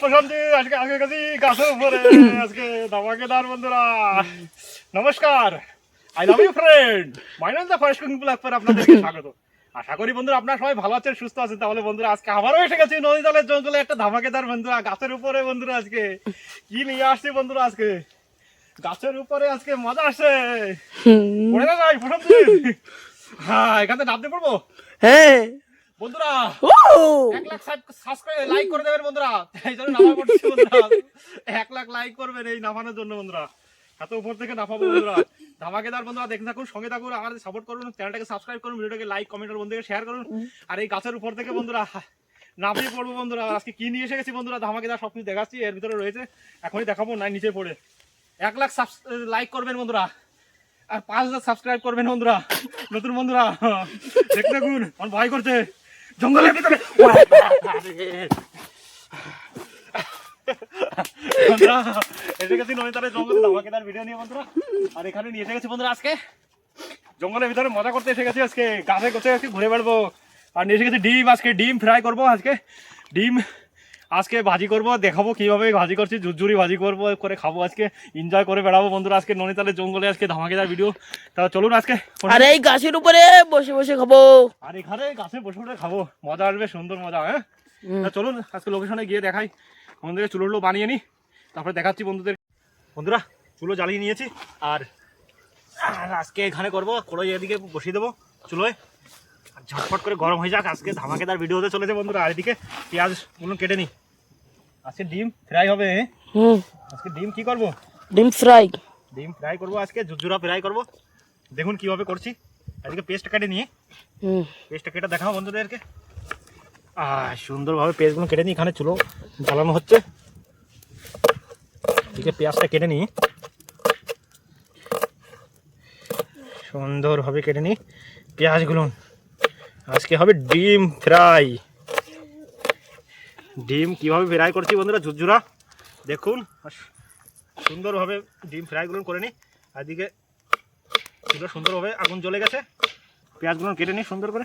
প্রশান্তি আজকে আগে গেছি গাছের উপরে। আজকে ধামাকেদার বন্ধুরা। নমস্কার। I love you friend the first cooking blog পর আপনাদেরকে স্বাগত। আশা করি বন্ধুরা আপনারা সবাই ভালো আছেন সুস্থ আছেন। তাহলে বন্ধুরা আজকে আবারও এসে গেছি জঙ্গলে একটা ধামাকেদার বন্ধুরা গাছের উপরে বন্ধুরা আজকে। কি নিয়ে আসছি বন্ধুরা আজকে? গাছের উপরে আজকে মজা আসছে। পড়ে না যাই প্রশান্তি। হ্যাঁ এখানে নামতে পড়ব? হ্যাঁ। বন্ধুরা এক লাখ সাবস্ক্রাইব লাইক করে দেবেন বন্ধুরা। এই জন্য নামা পড়ছে বন্ধুরা। এক লাখ লাইক করবেন এই নামানোর জন্য বন্ধুরা। এত উপর থেকে নামাবো বন্ধুরা। ধামাকেদার বন্ধুরা দেখতে থাকুন সঙ্গে থাকুন আমাদের সাপোর্ট করুন চ্যানেলটাকে সাবস্ক্রাইব করুন ভিডিওটাকে লাইক কমেন্ট আর বন্ধুকে শেয়ার করুন। আর এই গাছের উপর থেকে বন্ধুরা নামিয়ে পড়ব বন্ধুরা। আজকে কি নিয়ে এসে গেছি বন্ধুরা? ধামাকেদার সব কিছু দেখাচ্ছি এর ভিতরে রয়েছে। এখনই দেখাবো নাই নিচে পড়ে। এক লাখ লাইক করবেন বন্ধুরা। আর পাঁচ হাজার সাবস্ক্রাইব করবেন বন্ধুরা। নতুন বন্ধুরা দেখতে থাকুন আমার ভয় করছে। জঙ্গলের ভিতরে। জঙ্গলে। আর এখানে নিয়ে এসে গেছি আজকে। জঙ্গলের ভিতরে মজা করতে এসে গেছি আজকে। গাছে আজকে ঘুরে বেড়বো। আর ডিম আজকে। ডিম ফ্রাই করব আজকে। ডিম আজকে ভাজি করব দেখাবো কীভাবে ভাজি করছি ঝুরঝুরি ভাজি করব করে খাব আজকে এনজয় করে বেড়াবো বন্ধুরা আজকে ননিতালের জঙ্গলে আজকে ধামাকেদার ভিডিও তা চলুন আজকে আর এই গাছের উপরে বসে বসে খাব। আর এখানে গাছে বসে বসে খাব মজা আসবে সুন্দর মজা হ্যাঁ? চলুন আজকে লোকেশনে গিয়ে দেখাই আমাদের চুলোগুলো বানিয়ে নিই তারপরে দেখাচ্ছি বন্ধুদের। বন্ধুরা চুলো জ্বালিয়ে নিয়েছি আর আজকে এখানে করব কড়াই এদিকে বসিয়ে দেবো চুলোয়। ঝটফট করে গরম হয়ে যাক আজকে ধামাকেদার ভিডিও হতে চলেছে বন্ধুরা। আর এদিকে পেঁয়াজগুলো কেটে নি। আজকে ডিম ফ্রাই হবে? হুম। আজকে ডিম কি করব? ডিম ফ্রাই ডিম ফ্রাই করব আজকে ঝুরঝুরা ফ্রাই করব। দেখুন কীভাবে করছি। এদিকে পেস্ট কেটে নিয়ে। হুম। পেস্টটা কেটে দেখাও বন্ধুদেরকে। আহ সুন্দরভাবে পেস্টগুলো কেটে নিই। এখানে চুলো জ্বালানো হচ্ছে। এদিকে পেঁয়াজটা কেটে নিই। সুন্দরভাবে কেটে নিই। পেঁয়াজগুলো আজকে হবে ডিম ফ্রাই। ডিম কীভাবে ফ্রাই করছি বন্ধুরা ঝুরঝুরা। দেখুন আর সুন্দরভাবে ডিম ফ্রাইগুলো করে নিই আর এদিকে ছিল সুন্দরভাবে আগুন জ্বলে গেছে। পেঁয়াজগুলো কেটে নিই সুন্দর করে।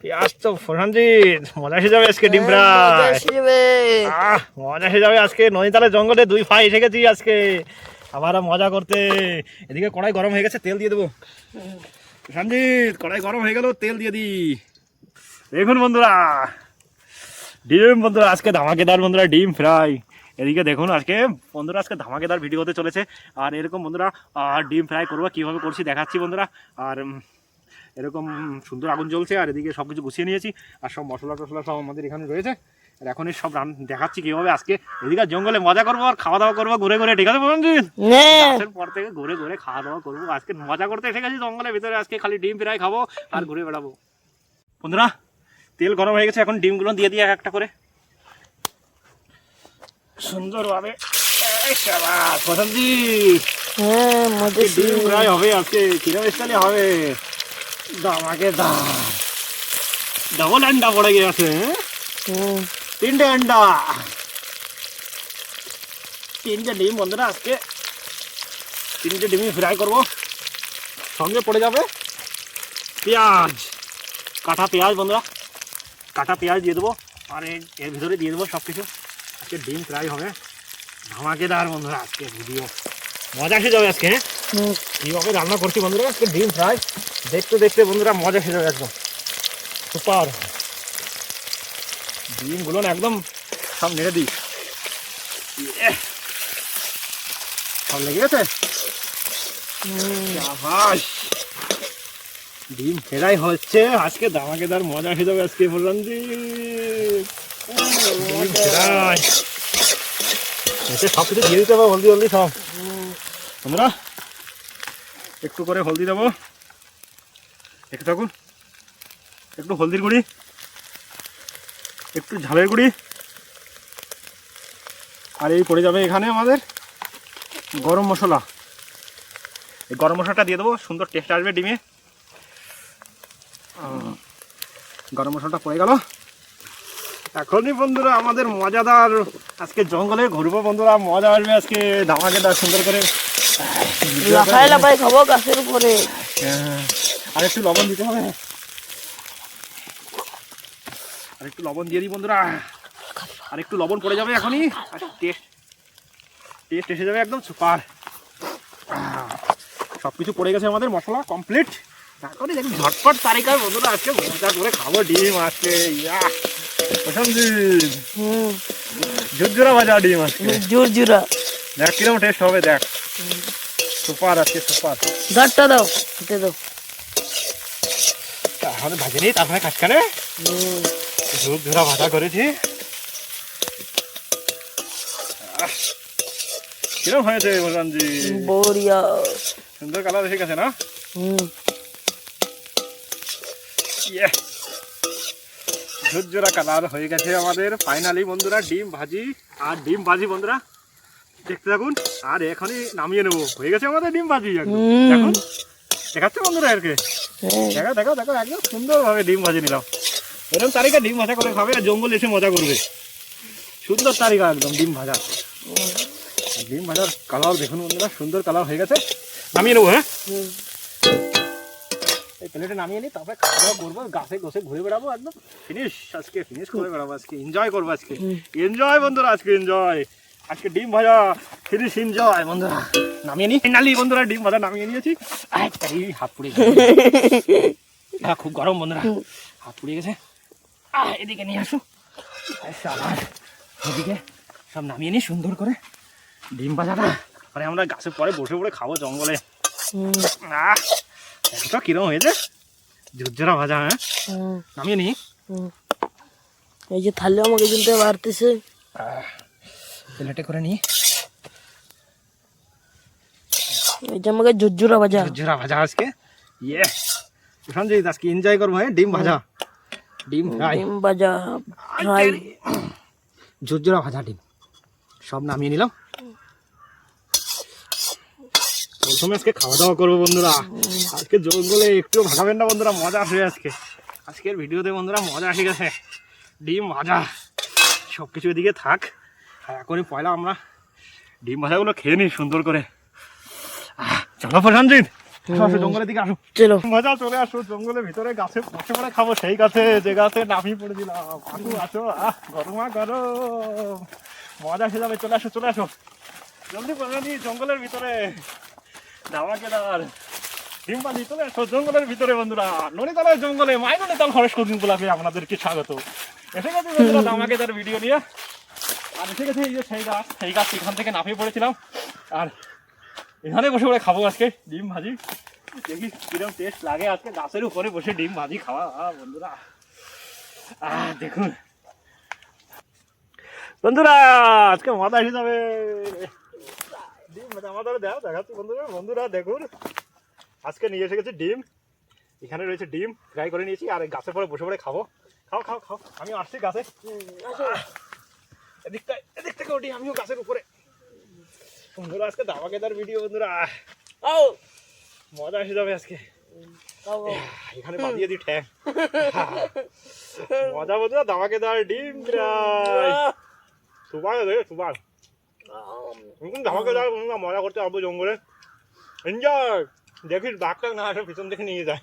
পেঁয়াজ তো ফোরহানজিৎ মজা এসে যাবে আজকে ডিম ফ্রাই। আহ মজা এসে যাবে আজকে। নদীতালের জঙ্গলে দুই ভাই এসে গেছি আজকে। আবার মজা করতে। এদিকে কড়াই গরম হয়ে গেছে তেল দিয়ে দেবো। সঞ্জিত, কড়াই গরম হয়ে গেল, তেল দিয়ে দি। দেখুন বন্ধুরা, ডিম বন্ধুরা, আজকে ধামাকেদার বন্ধুরা, ডিম ফ্রাই। এদিকে দেখুন, আজকে বন্ধুরা, আজকে ধামাকেদার ভিডিও হতে চলেছে। আর এরকম বন্ধুরা, আর ডিম ফ্রাই করব, কীভাবে করছি দেখাচ্ছি বন্ধুরা। আর এরকম সুন্দর আগুন জ্বলছে, আর এদিকে সব কিছু গুছিয়ে নিয়েছি। আর সব মশলা টশলা সব আমাদের এখানে রয়েছে। আর এখনই সব রান দেখাচ্ছি কীভাবে আজকে এদিকে জঙ্গলে মজা করব আর খাওয়া দাওয়া করব ঘুরে ঘুরে ঠিক আছে বন্ধুজিৎ গাছের পর থেকে ঘুরে ঘুরে খাওয়া দাওয়া করব। আজকে মজা করতে এসে গেছি জঙ্গলের ভিতরে আজকে খালি ডিম ফ্রাই খাব আর ঘুরে বেড়াবো। বন্ধুরা তেল গরম হয়ে গেছে এখন ডিমগুলো দিয়ে দিয়ে এক একটা করে। সুন্দরভাবে। ডিম ফ্রাই হবে আজকে স্টাইলে হবে। দামাকে দাম। ডাবল আন্ডা পড়ে গেছে হ্যাঁ? তিনটে আন্ডা তিনটে ডিম বন্ধুরা আজকে তিনটে ডিমই ফ্রাই করব সঙ্গে পড়ে যাবে পেঁয়াজ কাটা পেঁয়াজ বন্ধুরা কাটা পেঁয়াজ দিয়ে দেবো আর এর- এর ভিতরে দিয়ে দেবো সব কিছু আজকে ডিম ফ্রাই হবে ধামাকেদার বন্ধুরা আজকে ভিডিও মজা এসে যাবে আজকে হ্যাঁ কীভাবে রান্না করছি বন্ধুরা আজকে ডিম ফ্রাই দেখতে দেখতে বন্ধুরা মজা এসে যাবে একদম সুপার ডিমগুলো না একদম সব নেড়ে দিই। ইয়ে। সব লেগে গেছে। ডিম ফেরাই হচ্ছে। আজকে দামাকে দামাকেদার মজা এসে যাবে আজকে বললাম যে। সব কিছু দিয়ে দিতে হবে, হলদি হলদি সব। তোমরা একটু করে হলদি দেবো। একটু থাকুন। একটু হলদির গুঁড়ি। একটু ঝালের গুঁড়ি। আর এই পড়ে যাবে এখানে আমাদের গরম মশলা। এই গরম মশলাটা দিয়ে দেবো সুন্দর টেস্ট আসবে ডিমে। গরম মশলাটা পড়ে গেল। এখনই বন্ধুরা আমাদের মজাদার আজকে জঙ্গলে ঘুরবো বন্ধুরা মজা আসবে আজকে ধামাকেদার সুন্দর করে। লাফাই লাফাই খাব গাছের উপরে। হ্যাঁ, আর একটু লবণ দিতে হবে আর একটু লবণ দিয়ে দিই বন্ধুরা। আর একটু লবণ পড়ে যাবে এখনই। আর টেস্ট টেস্ট এসে যাবে একদম সুপার। সব কিছু পড়ে গেছে আমাদের মশলা কমপ্লিট তারপরে দেখুন ঝটপট তারিখায় বন্ধুরা আজকে মজা করে খাব ডিম আজকে। ইয়া ঝুরঝুরা ভাজা ডিম আজকে। জোরা দেখ কীরকম টেস্ট হবে দেখ। সুপার আজকে সুপার। ঘরটা দাও খেতে দাও। তাহলে ভাজে নিই তারপরে কাজখানে হুম ঝুরঝুরা ভাজা করেছি আহ, কীরকম হয়েছে প্রশান্তজিৎ বড়িয়া। সুন্দর কালার এসে গেছে না? হুম। ইয়ে। ঝুরঝুরা কালার হয়ে গেছে আমাদের। ফাইনালি বন্ধুরা ডিম ভাজি। আর ডিম ভাজি বন্ধুরা দেখতে থাকুন। আর এখনই নামিয়ে নেব। হয়ে গেছে আমাদের ডিম ভাজি একদম। দেখুন। দেখাচ্ছে বন্ধুরা আর কি হ্যাঁ। দেখো দেখো দেখো একদম সুন্দরভাবে ডিম ভাজি নিলাম। এরকম তারিখে ডিম ভাজা করে খাবে আর জঙ্গল এসে মজা করবে। সুন্দর তারিখা একদম ডিম ভাজা। ডিম ভাজার কালার দেখুন বন্ধুরা সুন্দর কালার হয়ে গেছে। নামিয়ে নেব হ্যাঁ? এই প্লেটে নামিয়ে নিই তারপরে খাওয়া দাওয়া করব গাছে গোছে ঘুরে বেড়াবো একদম। ফিনিশ আজকে ফিনিশ করে বেড়াবো আজকে এনজয় করব আজকে। এনজয় বন্ধুরা আজকে এনজয় আজকে ডিম ভাজা ফিনিশ এনজয় বন্ধুরা। নামিয়ে নিই। ফাইনালি বন্ধুরা ডিম ভাজা নামিয়ে নিয়েছি। হাত পুড়ে গেছে। খুব গরম বন্ধুরা। হাত পুড়ে গেছে। আহ, এদিকে নিয়ে আসো। এদিকে সব নামিয়ে নিই সুন্দর করে ডিম ভাজাটা। পরে আমরা গাছের পরে বসে পড়ে খাব জঙ্গলে। আহ একটা কিরম হয়েছে? ঝুরঝুরা ভাজা হ্যাঁ? নামিয়ে নি। এই যে থালে আমাকে কিন্তু বাড়তেছে। প্লেটে করে নি। এই যে আমাকে ঝুরঝুরা ভাজা। ঝুরঝুরা ভাজা আজকে। ইয়ে সঞ্জয় আজকে এনজয় করব হ্যাঁ? ডিম ভাজা। ডিম ফ্রাই। ডিম ভাজা ফ্রাই। ঝুরঝুরা ভাজা ডিম। সব নামিয়ে নিলাম। প্রথমে আজকে খাওয়া দাওয়া করব বন্ধুরা। আজকে জঙ্গলে একটু ভাগাবেন না বন্ধুরা মজা আসবে আজকে। আজকের ভিডিওতে বন্ধুরা মজা এসে গেছে। ডিম ভাজা। সব কিছু এদিকে থাক। আর এখনই পয়লা আমরা ডিম ভাজাগুলো খেয়ে নিই সুন্দর করে। চলো প্রশান্তজিৎ আসো, আসো, জঙ্গলের দিকে আসো। চলো। মজা চলে আসো জঙ্গলের ভিতরে গাছে বসে পড়ে খাব সেই গাছে যে গাছে নামিয়ে পড়ে দিলাম। আসো আসো আহ গরমা গরম। মজা এসে যাবে চলে আসো চলে আসো। জলদি প্রধানি জঙ্গলের ভিতরে। কেদার। চলে আসো জঙ্গলের ভিতরে বন্ধুরা। ননিতলার জঙ্গলে মাই ননিতাল ফরেস্ট কুকিং ক্লাবে আপনাদেরকে স্বাগত। এসে গেছে বন্ধুরা দামাকে তার ভিডিও নিয়ে। আর এসে গেছে এই যে সেই গাছ সেই গাছ এখান থেকে নামিয়ে পড়েছিলাম। আর এখানে বসে পড়ে খাব আজকে ডিম ভাজি। দেখি কীরকম টেস্ট লাগে আজকে। গাছের উপরে বসে ডিম ভাজি খাওয়া। বন্ধুরা। আহ, দেখুন। বন্ধুরা আজকে মাথা হিসাবে ডিম ভাজা আমাদের দাও দেখাচ্ছি বন্ধুরা। বন্ধুরা দেখুন। আজকে নিয়ে এসে গেছি ডিম। এখানে রয়েছে ডিম ফ্রাই করে নিয়েছি। আর গাছের পরে বসে পড়ে খাব। খাও খাও খাও। আমি আসছি গাছে। এদিকটা এদিক থেকে উঠি আমিও গাছের উপরে। বন্ধুরা আজকে দাবাকেদার ভিডিও বন্ধুরা। আও। মজা এসে যাবে আজকে। এখানে বাদিয়ে দি ঠ্যাং। মজা বন্ধুরা দাবাকেদার ডিম ফ্রাই। সুপার রে এরকম ধামাকেদার বন্ধুরা মজা করতে পারব জঙ্গলে। এনজয় দেখিস বাঘ না আসে পিছন থেকে নিয়ে যায়।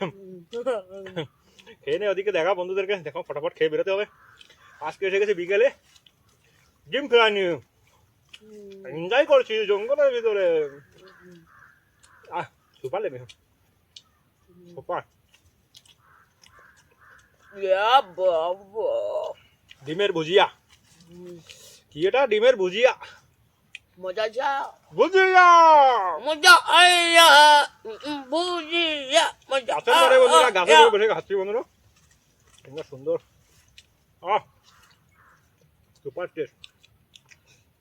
খেয়ে নে ওদিকে দেখা বন্ধুদেরকে। দেখো ফটাফট খেয়ে বেরোতে হবে। আজকে এসে গেছে বিকেলে। ডিম ফ্রাই নিয়ে। এনজয় করছি জঙ্গলের ভিতরে আহ সুপার লেবে সুপার বাবা ডিমের ভুজিয়া কি এটা ডিমের ভুজিয়া মজা যা ভুজিয়া মজা আয়া বুঝিয়া মজা গাছের পরে বন্ধুরা গাছের বসে খাচ্ছি বন্ধুরা সুন্দর আহ সুপার টেস্ট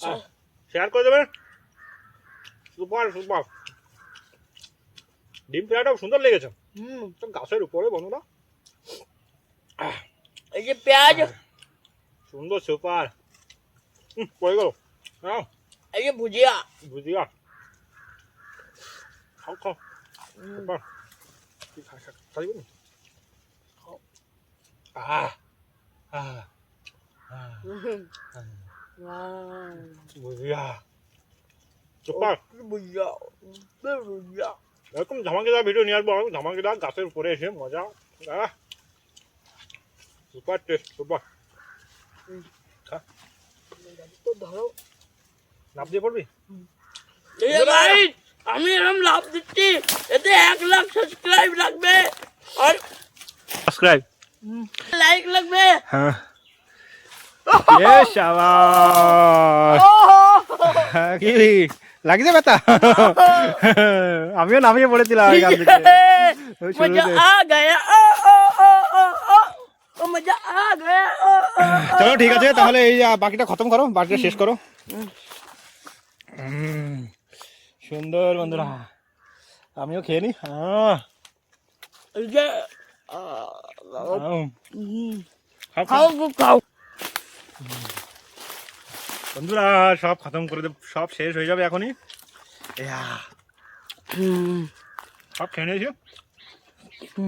শেয়ার করে দেবেন? Super super. ডিম পেয়ারাটাও সুন্দর লেগেছে। হুম। গাছের উপরে বন্ধুরা। এই যে পেঁয়াজ। সুন্দর সুপার। পড়ে গেল। হ্যাঁ এই যে ভুজিয়া। ভুজিয়া। খাও খাও। সুপার। খাইবেন আহ আহ আহ। তুই খা খা খাবি না আহ আহ আহ ভুজিয়া সুপার ভুজিয়া ভুজিয়া এরকম ধামাকেদার ভিডিও নিয়ে আসব আমি ধামাকেদার গাছের উপরে মজা আহ সুপার টেস্ট সুপার ধরো লাভ দিয়ে পড়বি এই যে আমি এরকম লাভ দিচ্ছি এতে এক লাখ সাবস্ক্রাইব লাগবে আর সাবস্ক্রাইব লাইক লাগবে হ্যাঁ হ্যাঁ, লাগিছে বেটা? আমিও নামিয়ে পড়েছিলাম চলো ঠিক আছে তাহলে এই বাকিটা খতম করো বাকিটা শেষ করো। সুন্দর বন্ধুরা আমিও খেয়ে নি। খাও, খাও। বন্ধুরা সব খতম করে দেব সব শেষ হয়ে যাবে এখনই। সব খেয়ে নিয়েছি?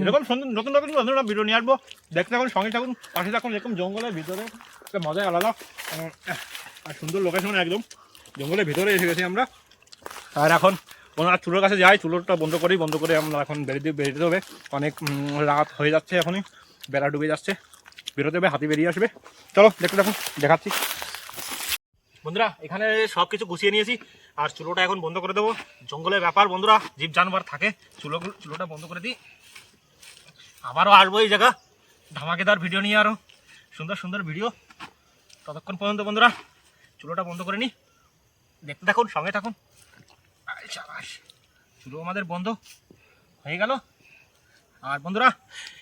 এরকম সুন্দর নতুন নতুন বন্ধুরা ভিডিও নিয়ে আসব। দেখতে থাকুন সঙ্গে থাকুন পাশে থাকুন এরকম জঙ্গলের ভিতরে। একটা মজাই আলাদা। আর সুন্দর লোকেশন একদম। জঙ্গলের ভিতরে এসে গেছি আমরা। আর এখন বন্ধুরা চুলোর কাছে যাই চুলোটা বন্ধ করি বন্ধ করে আমরা এখন বেরিয়ে দিয়ে বেরিয়ে হবে। অনেক রাত হয়ে যাচ্ছে এখনই। বেলা ডুবে যাচ্ছে। বেরোতে হবে, হাতি বেরিয়ে আসবে। চলো, দেখতে দেখুন দেখাচ্ছি। বন্ধুরা, এখানে সব কিছু গুছিয়ে নিয়েছি, আর চুলোটা এখন বন্ধ করে দেবো। জঙ্গলের ব্যাপার, বন্ধুরা, জীব জানোয়ার থাকে। চুলো, চুলোটা বন্ধ করে দিই। আবারও আসব এই জায়গা। ধামাকেদার ভিডিও নিয়ে আরও সুন্দর সুন্দর ভিডিও। ততক্ষণ পর্যন্ত, বন্ধুরা, চুলোটা বন্ধ করে নি। দেখতে থাকুন, সঙ্গে থাকুন। চুলো আমাদের বন্ধ। হয়ে গেল। আর বন্ধুরা,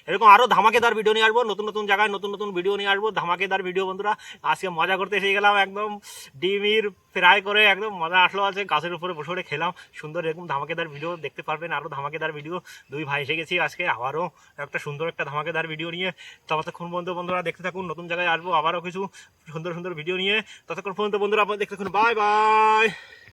এরকম আরও ধামাকেদার ভিডিও নিয়ে আসব, নতুন নতুন জায়গায় নতুন নতুন ভিডিও নিয়ে আসব, ধামাকেদার ভিডিও বন্ধুরা। আজকে মজা করতে এসে গেলাম, একদম ডিমির ফ্রাই করে একদম মজা আসলো আছে, গাছের উপরে বসে বসে খেলাম। সুন্দর এরকম ধামাকেদার ভিডিও দেখতে পারবেন আরও ধামাকেদার ভিডিও দুই ভাই এসে গেছি আজকে, আবারও একটা সুন্দর একটা ধামাকেদার ভিডিও নিয়ে। ততক্ষণ পর্যন্ত বন্ধুরা দেখতে থাকুন, নতুন জায়গায় আসব, আবারও কিছু সুন্দর সুন্দর ভিডিও নিয়ে। ততক্ষণ পর্যন্ত বন্ধুরা, আপনারা দেখতে থাকুন। Bye bye